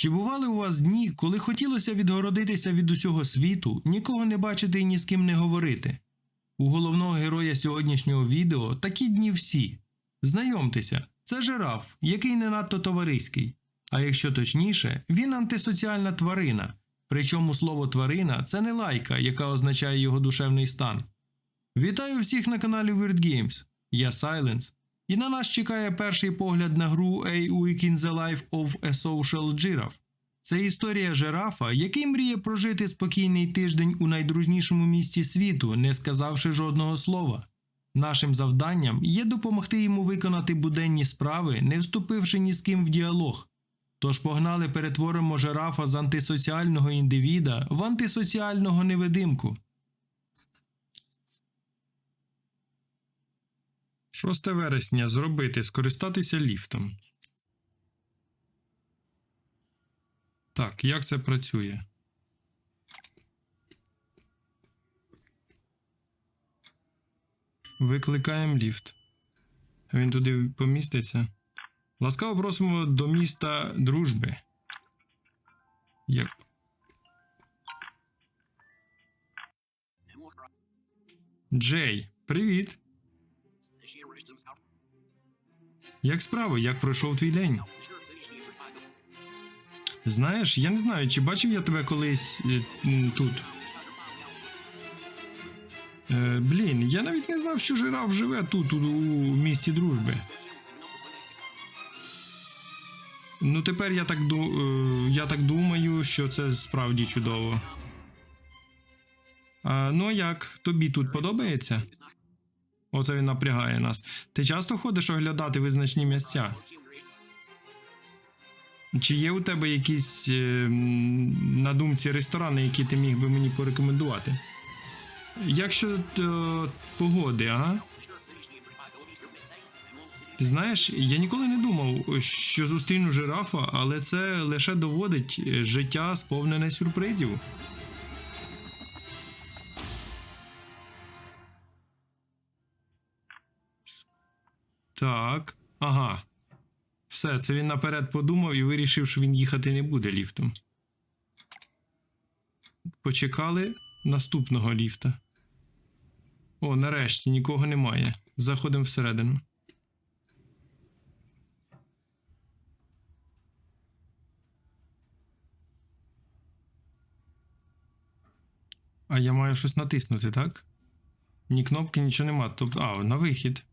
Чи бували у вас дні, коли хотілося відгородитися від усього світу, нікого не бачити і ні з ким не говорити? У головного героя сьогоднішнього відео такі дні всі. Знайомтеся, це жираф, який не надто товариський. А якщо точніше, він антисоціальна тварина. Причому слово тварина це не лайка, яка означає його душевний стан. Вітаю всіх на каналі Weird Games. Я Silence. І на нас чекає перший погляд на гру A Week in the Life of a Social Giraffe. Це історія жирафа, який мріє прожити спокійний тиждень у найдружнішому місті світу, не сказавши жодного слова. Нашим завданням є допомогти йому виконати буденні справи, не вступивши ні з ким в діалог. Тож погнали перетворимо жирафа з антисоціального індивіда в антисоціального невидимку. 6 вересня зробити скористатися ліфтом. Так, як це працює? Викликаємо ліфт. Він туди поміститься. Ласкаво просимо до міста дружби. Як... Джей, привіт! Як справи? Як пройшов твій день? Знаєш, я не знаю, чи бачив я тебе колись е, тут. Е, блін, я навіть не знав, що жираф живе тут, у, у місті дружби. Ну, тепер я так, ду- е, я так думаю, що це справді чудово. А, ну а як? Тобі тут подобається? Оце він напрягає нас. Ти часто ходиш оглядати визначні місця? Чи є у тебе якісь е, на думці ресторани, які ти міг би мені порекомендувати? Якщо е, погоди, ага? Ти знаєш, я ніколи не думав, що зустріну жирафа, але це лише доводить е, життя сповнене сюрпризів. Так, ага. Все, це він наперед подумав і вирішив, що він їхати не буде ліфтом. Почекали наступного ліфта. О, нарешті нікого немає. Заходимо всередину. А я маю щось натиснути, так? Ні кнопки, нічого нема. Тобто, а, на вихід.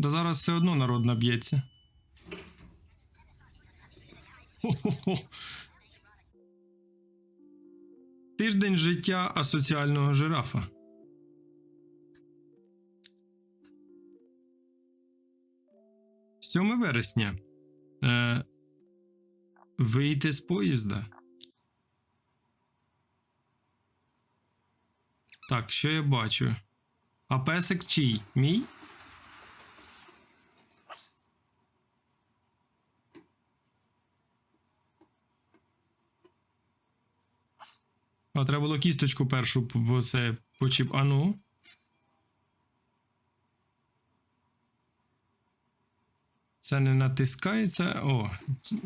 Да зараз все одно народ наб'ється. Тиждень життя асоціального жирафа. Сьоме вересня. Е, вийти з поїзда. Так, що я бачу? А песик чий? Мій? А треба було кісточку першу, бо це почіп. А ну. Це не натискається. О,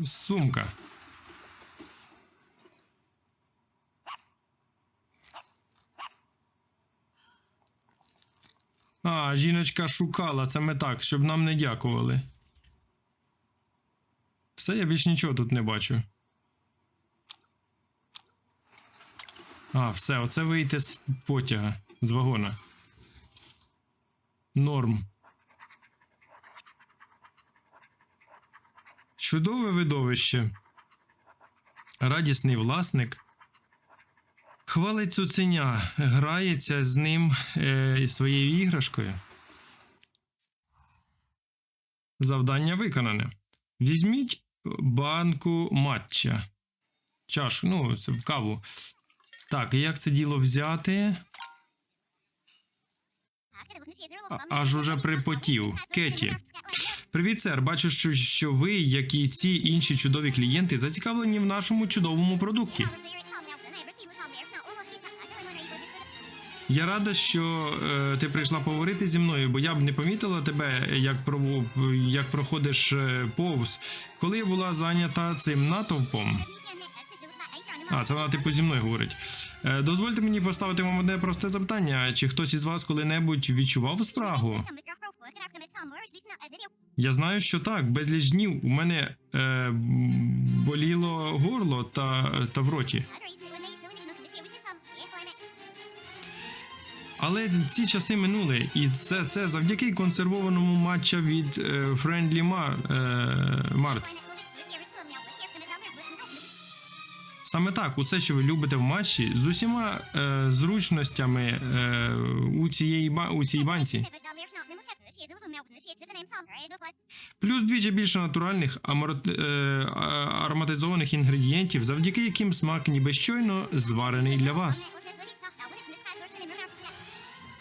сумка. А, жіночка шукала, це ми так, щоб нам не дякували. Все, я більш нічого тут не бачу. А, все, оце вийти з потяга, з вагона. Норм. Чудове видовище. Радісний власник. Хвалить цуценя, грається з ним е, своєю іграшкою. Завдання виконане. Візьміть банку матча. Чашу, ну, це каву. Так, і як це діло взяти? Аж уже припотів. Кеті. Привіт, сер. Бачу, що, що ви, як і ці інші чудові клієнти, зацікавлені в нашому чудовому продукті. Я рада, що е, ти прийшла поговорити зі мною, бо я б не помітила тебе, як, прово, як проходиш е, повз, коли я була зайнята цим натовпом. А, це вона типу зі мною говорить. Е, дозвольте мені поставити вам одне просте запитання: чи хтось із вас коли-небудь відчував спрагу? Я знаю, що так, безліч днів у мене е, боліло горло та, та в роті. Але ці часи минули, і це, це завдяки консервованому матча від е, Friendly Mar, е. Саме так, усе, що ви любите в матчі, з усіма е, зручностями е, у, цієї, у цій банці. Плюс двічі більше натуральних е, ароматизованих інгредієнтів, завдяки яким смак ніби щойно зварений для вас.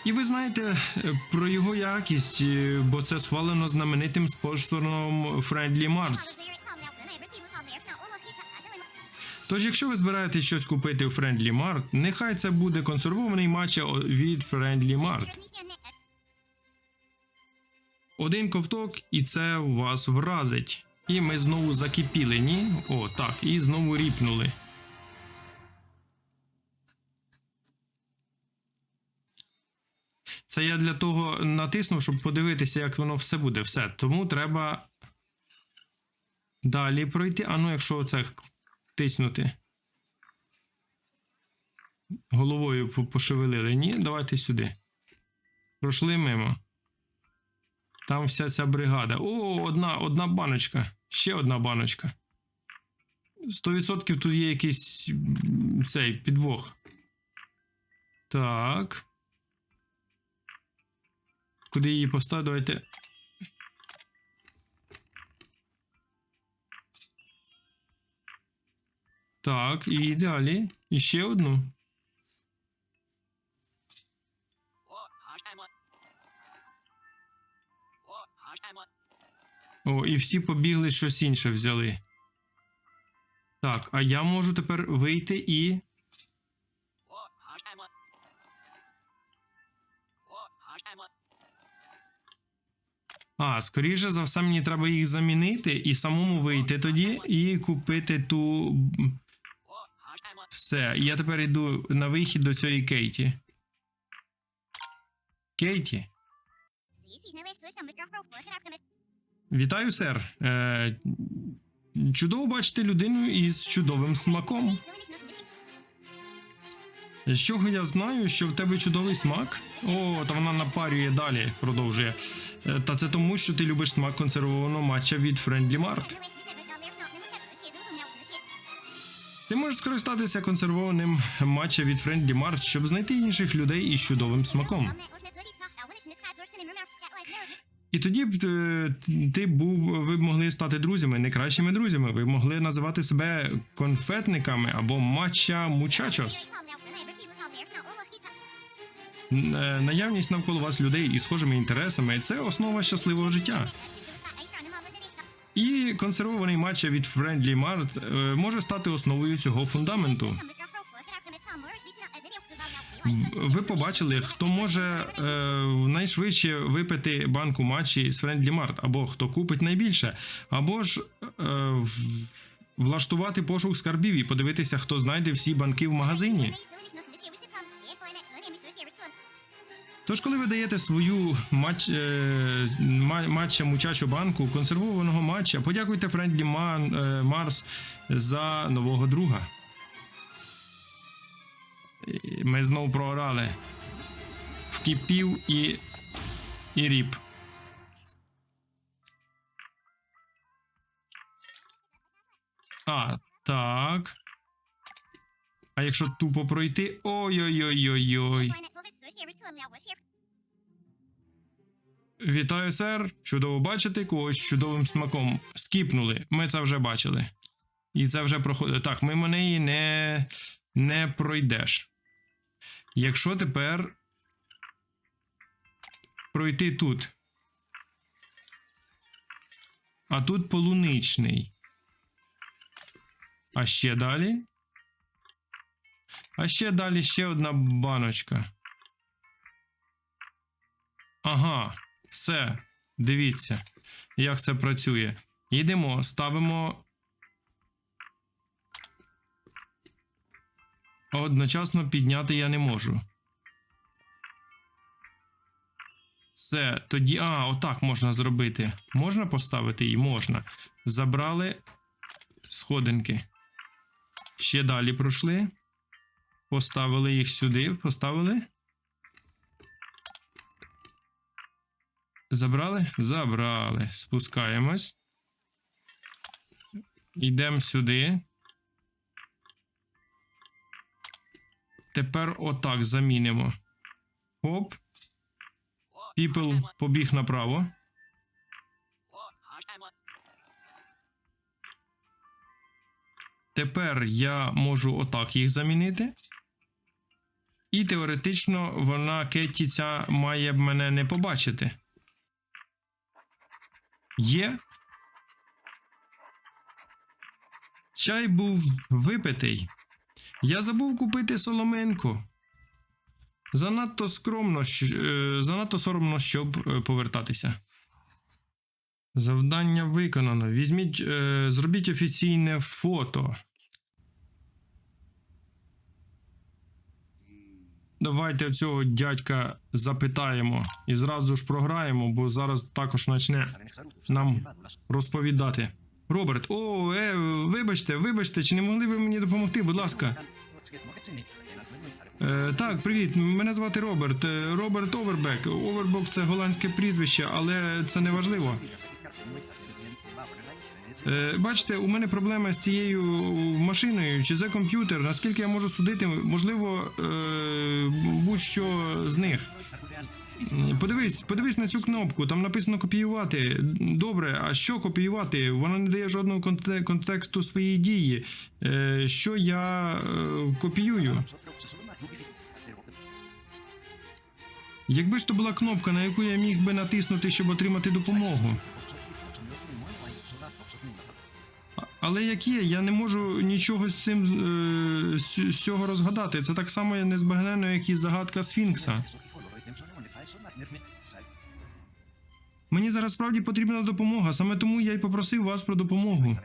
І ви знаєте е, про його якість, е, бо це схвалено знаменитим спонсором Friendly Mars. Тож, якщо ви збираєтесь щось купити в Friendly Mart, нехай це буде консервований матча від Friendly Mart. Один ковток, і це вас вразить. І ми знову закипіли, ні? О, так, і знову ріпнули. Це я для того натиснув, щоб подивитися, як воно все буде. Все. Тому треба далі пройти. А ну, якщо це тиснути. Головою пошевелили. Ні, давайте сюди. Пройшли мимо. Там вся ця бригада. О, одна, одна баночка. Ще одна баночка. 100% тут є якийсь цей підвох. Так. Куди її поставити? Давайте. Так, і далі. І ще одну. О, і всі побігли щось інше взяли. Так, а я можу тепер вийти і. А, скоріше за все, мені треба їх замінити і самому вийти тоді і купити ту. Все, я тепер йду на вихід до цієї Кейті. Кейті, вітаю, сер. Е, чудово бачити людину із чудовим смаком. З чого я знаю, що в тебе чудовий смак? О, та вона напарює далі, продовжує. Е, Та це тому, що ти любиш смак консервованого матча від Friendly Mart. Ти можеш скористатися консервованим матча від Friendly Mart, щоб знайти інших людей із чудовим смаком. І тоді б е, ти був, ви б могли стати друзями, не кращими друзями. Ви б могли називати себе конфетниками або матча мучачос. Е, Наявність навколо вас людей із схожими інтересами це основа щасливого життя. І консервований матча від Friendly Mart е, може стати основою цього фундаменту. Ви побачили, хто може е, найшвидше випити банку матчі з Friendly Mart, або хто купить найбільше, або ж е, влаштувати пошук скарбів і подивитися, хто знайде всі банки в магазині. Тож, коли ви даєте свою матч, е, матча мучачу банку консервованого матча, подякуйте Friendly Man, е, Mars за нового друга. Ми знову програли. Вкипів і. і ріп. А, так. А якщо тупо пройти. Ой-ой-ой-ой-ой. Вітаю, сер. Чудово бачити когось чудовим смаком. Скіпнули. Ми це вже бачили. І це вже проходить. Так, мимо неї не, не пройдеш. Якщо тепер пройти тут. А тут полуничний. А ще далі. А ще далі ще одна баночка. Ага, все. Дивіться, як це працює. Йдемо, ставимо. Одночасно підняти я не можу. Все, тоді. А, отак можна зробити. Можна поставити її? Можна. Забрали сходинки. Ще далі пройшли. Поставили їх сюди. Поставили. Забрали? Забрали. Спускаємось. Йдемо сюди. Тепер отак замінимо. Оп. Піпл побіг направо. Тепер я можу отак їх замінити. І теоретично вона Кетті ця має мене не побачити. Є. Чай був випитий. Я забув купити соломинку. Занадто скромно, е, занадто соромно, щоб е, повертатися. Завдання виконано. Візьміть, е, зробіть офіційне фото. Давайте цього дядька запитаємо і зразу ж програємо, бо зараз також почне нам розповідати. Роберт, о, е, вибачте, вибачте, чи не могли ви мені допомогти, будь ласка. Е, так, привіт. Мене звати Роберт. Е, Роберт Овербек. Овербок це голландське прізвище, але це не важливо. Е, бачите, у мене проблема з цією машиною. Чи це комп'ютер? Наскільки я можу судити, можливо, е, будь-що з них. Подивись, подивись на цю кнопку, там написано копіювати. Добре, а що копіювати? Вона не дає жодного контексту своєї дії. Е, що я копіюю? Якби ж то була кнопка, на яку я міг би натиснути, щоб отримати допомогу. Але як є, я не можу нічого з цим е, з, цього розгадати. Це так само незбагненно, як і загадка Сфінкса. Мені зараз справді потрібна допомога, саме тому я й попросив вас про допомогу.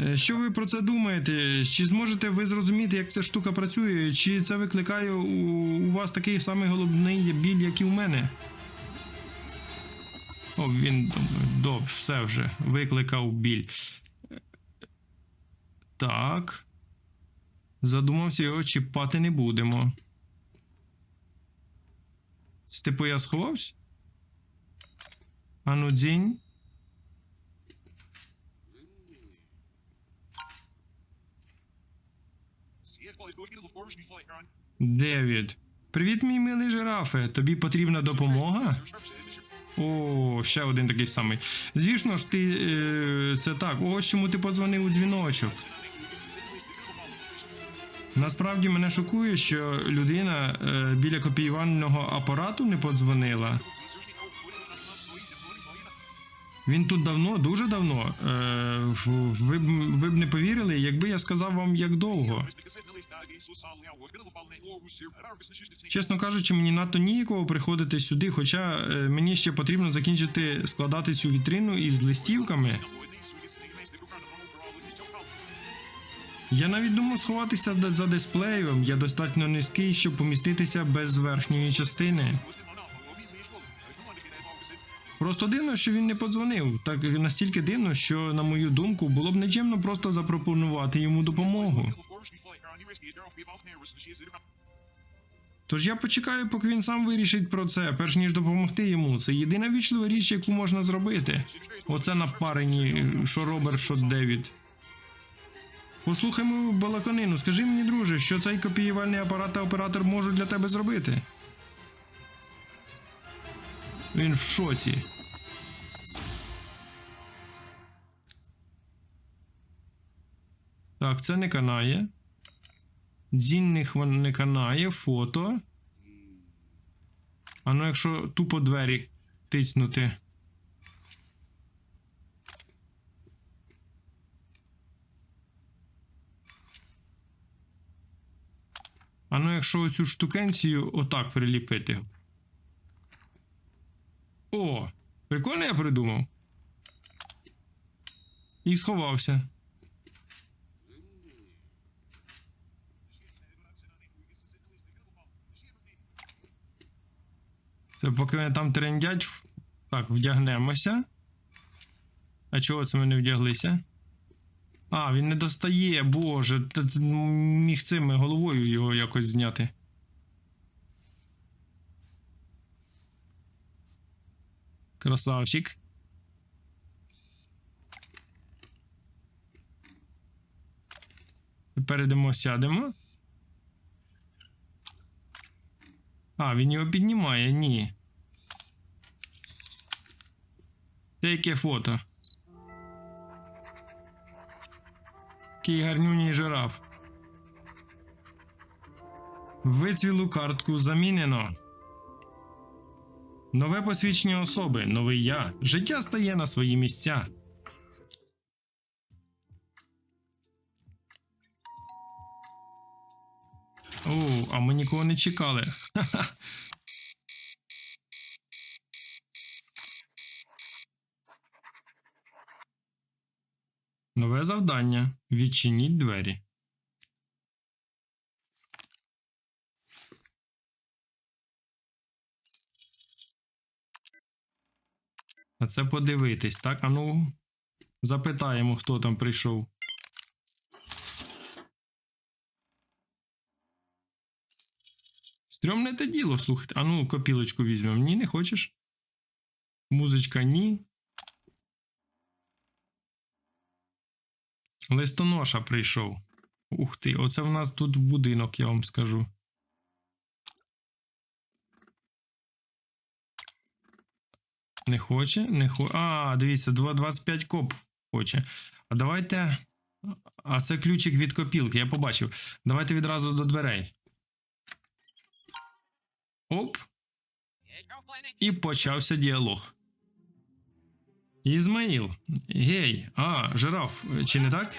Е, Що ви про це думаєте? Чи зможете ви зрозуміти, як ця штука працює? Чи це викликає у вас такий самий головний біль, як і у мене? О, він до, все вже викликав біль. Так. Задумався, його чіпати не будемо. Типу я сховався? Ану дзінь. Девід. Привіт, мій милий жирафе. Тобі потрібна допомога? О, ще один такий самий. Звісно ж, ти. Е, це так. Ось чому ти подзвонив у дзвіночок. Насправді мене шокує, що людина е, біля копіювального апарату не подзвонила. Він тут давно, дуже давно. Е, ви, б, ви б не повірили, якби я сказав вам, як довго. Чесно кажучи, мені надто ніяково приходити сюди, хоча е, мені ще потрібно закінчити складати цю вітрину із листівками. Я навіть думав сховатися за дисплеєм. Я достатньо низький, щоб поміститися без верхньої частини. Просто дивно, що він не подзвонив. Так настільки дивно, що, на мою думку, було б нечемно просто запропонувати йому допомогу. Тож я почекаю, поки він сам вирішить про це, перш ніж допомогти йому. Це єдина вічлива річ, яку можна зробити. Оце на парені, що Роберт, що Девід. Послухай мою балаканину, скажи мені, друже, що цей копіювальний апарат та оператор можуть для тебе зробити. Він в шоці. Так, це не канає. Дзінних не канає, фото. А ну, якщо тупо двері тиснути. А ну, якщо оцю штукенцію отак приліпити. О! Прикольно я придумав. І сховався. Це поки вони там трендять. Так, вдягнемося. А чого це ми не вдяглися? А, він не достає, боже. Міг цим головою його якось зняти. Красавчик. Тепер йдемо, сядемо. А, він його піднімає, ні. Це яке фото? Який гарнюній жираф. Вицвілу картку замінено. Нове посвідчення особи, новий я. Життя стає на свої місця. О, а ми нікого не чекали. Нове завдання. Відчиніть двері. А це подивитись, так? А ну, запитаємо, хто там прийшов. Стрьомне те діло, слухайте. А ну, копілочку візьмемо. Ні, не хочеш? Музичка ні. Листоноша прийшов. Ух ти, оце в нас тут будинок, я вам скажу. Не хоче? Не хоче. А, дивіться, 25 коп хоче. А давайте. А це ключик від копілки, я побачив. Давайте відразу до дверей. Оп. І почався діалог. Ізмаїл. Гей, а, жираф, чи не так?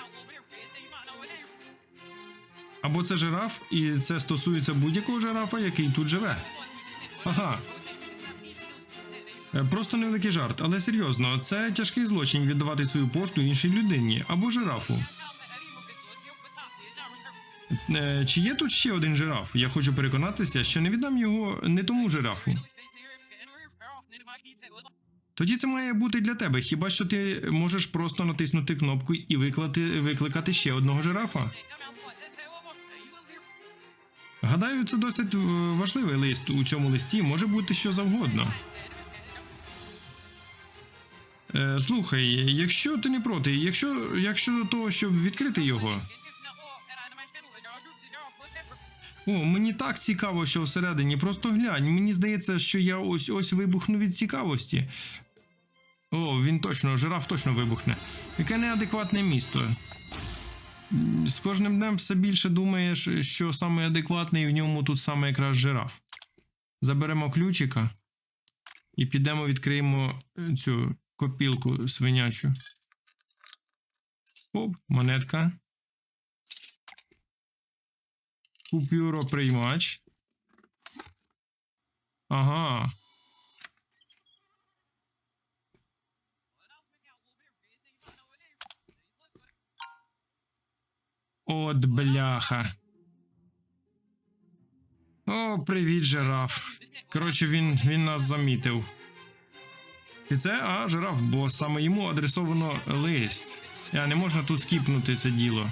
Або це жираф, і це стосується будь-якого жирафа, який тут живе. Ага. Е, Просто невеликий жарт, але серйозно, це тяжкий злочин віддавати свою пошту іншій людині або жирафу. Е, Чи є тут ще один жираф? Я хочу переконатися, що не віддам його не тому жирафу. Тоді це має бути для тебе. Хіба що ти можеш просто натиснути кнопку і виклати, викликати ще одного жирафа? Гадаю, це досить е, важливий лист. У цьому листі може бути що завгодно. Е, слухай, якщо ти не проти, якщо, якщо того, щоб відкрити його. О, мені так цікаво, що всередині. Просто глянь. Мені здається, що я ось ось вибухну від цікавості. О, він точно, жираф точно вибухне. Яке неадекватне місто. З кожним днем все більше думаєш, що саме адекватний в ньому тут саме якраз жираф. Заберемо ключика і підемо відкриємо цю копілку свинячу. Оп, монетка. Купюроприймач. Ага. От бляха. О, привіт, жираф. Коротше, він, він нас замітив. І це, а, жираф, бо саме йому адресовано лист. Я не можна тут скіпнути це діло.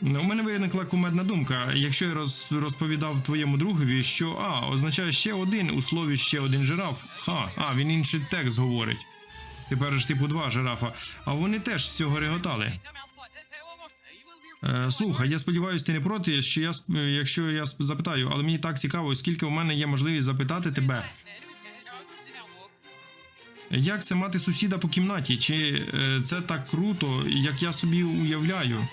Ну, У мене виникла кумедна думка. Якщо я роз, розповідав твоєму другові, що А означає ще один у слові ще один жираф. Ха, а, він інший текст говорить. Тепер ж типу два жирафа. А вони теж з цього реготали. Е, слухай, я сподіваюся, ти не проти, що я якщо я запитаю, але мені так цікаво, скільки у мене є можливість запитати тебе. Як це мати сусіда по кімнаті? Чи е, це так круто, як я собі уявляю?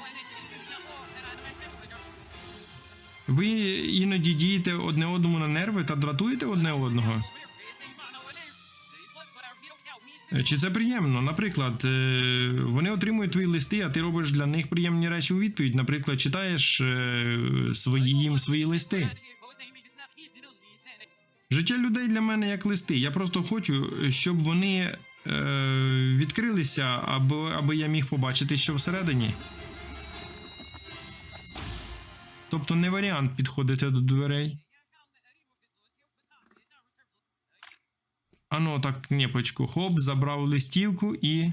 Ви іноді дієте одне одному на нерви та дратуєте одне одного? Чи це приємно? Наприклад, е, вони отримують твої листи, а ти робиш для них приємні речі у відповідь. Наприклад, читаєш е, свої їм свої листи. Життя людей для мене як листи. Я просто хочу, щоб вони е, відкрилися, аби, аби я міг побачити, що всередині. Тобто не варіант підходити до дверей. Ано так, кнопочку, хоп, забрав листівку і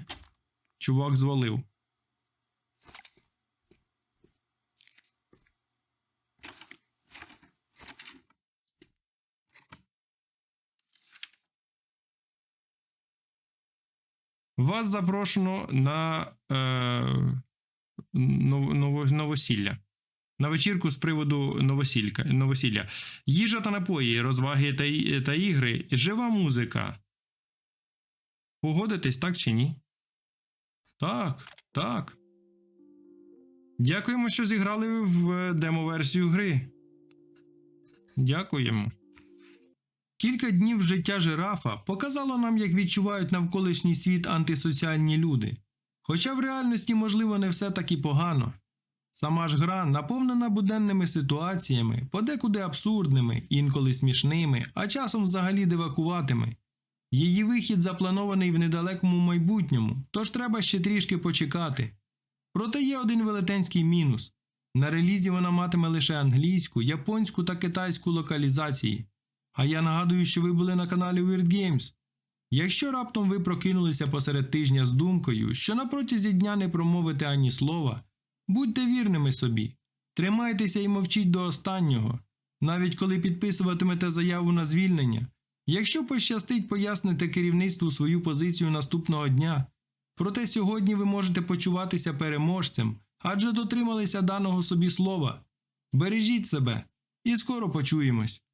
чувак звалив. Вас запрошено на е, ново- новосілля. На вечірку з приводу новосілька, новосілля. Їжа та напої, розваги та, та ігри, жива музика. Погодитесь, так чи ні? Так, так. Дякуємо, що зіграли в е, демо-версію гри. Дякуємо. Кілька днів життя жирафа показало нам, як відчувають навколишній світ антисоціальні люди. Хоча в реальності, можливо, не все так і погано. Сама ж гра наповнена буденними ситуаціями, подекуди абсурдними, інколи смішними, а часом взагалі дивакуватими. Її вихід запланований в недалекому майбутньому, тож треба ще трішки почекати. Проте є один велетенський мінус: на релізі вона матиме лише англійську, японську та китайську локалізації. А я нагадую, що ви були на каналі Weird Games. Якщо раптом ви прокинулися посеред тижня з думкою, що на протязі дня не промовите ані слова, будьте вірними собі, тримайтеся і мовчіть до останнього, навіть коли підписуватимете заяву на звільнення. Якщо пощастить пояснити керівництву свою позицію наступного дня, проте сьогодні ви можете почуватися переможцем, адже дотрималися даного собі слова. Бережіть себе і скоро почуємось.